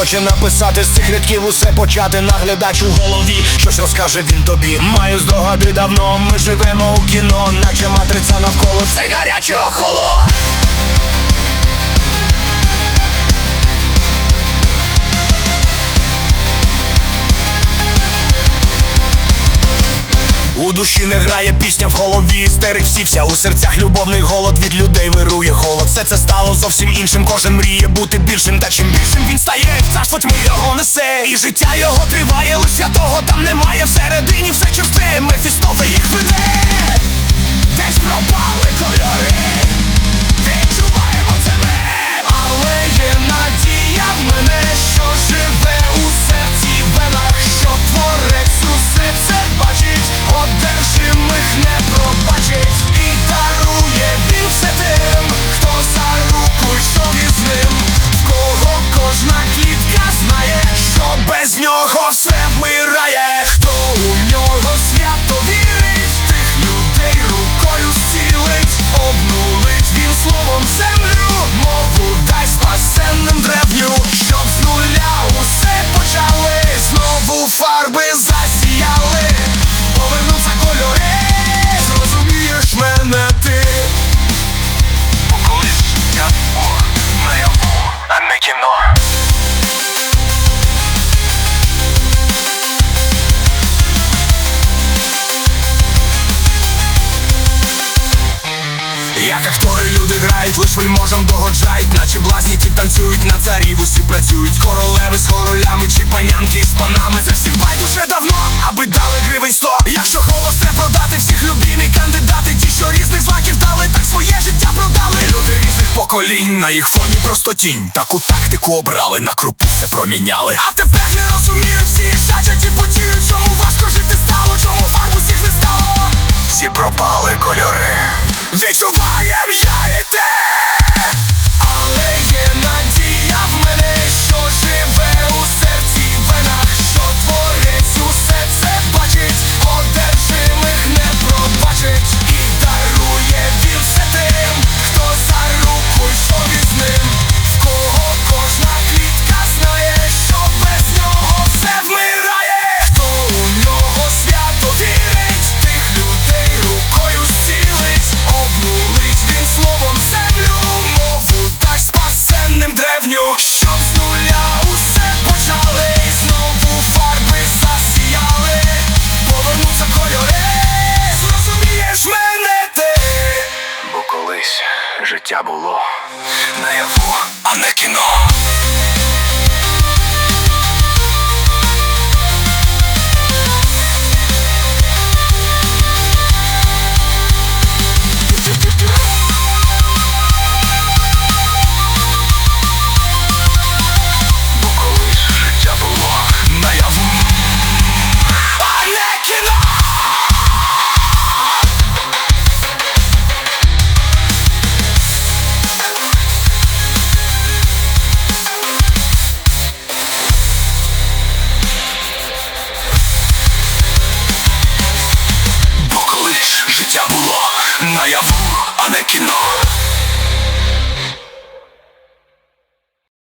хоче написати з цих рядків усе почати наглядач у голові, щось розкаже він тобі. Маю здогади давно, ми живемо у кіно, наче матриця навколо це гаряче охоло. У душі не грає пісня в голові, істерик всівся у серцях любовний голод від людей вирує холод. Все це стало зовсім іншим. Кожен мріє бути більшим, та чим більшим він стає, царство ми його несе, і життя його триває, лише того там немає. Всередині все чисте, Мефістофе їх веде. Кіно. Як актори люди грають, лиш вельможам догоджають, різних на їх фоні просто тінь. Таку тактику обрали, на крупу все проміняли. А тепер не розуміють всі шачать і потіють, чому важко жити стало, чому фарбу всіх не стало. Всі пропали кольори. Колись життя було наяву, а не кіно. Бо колись життя було наяву, а не кіно.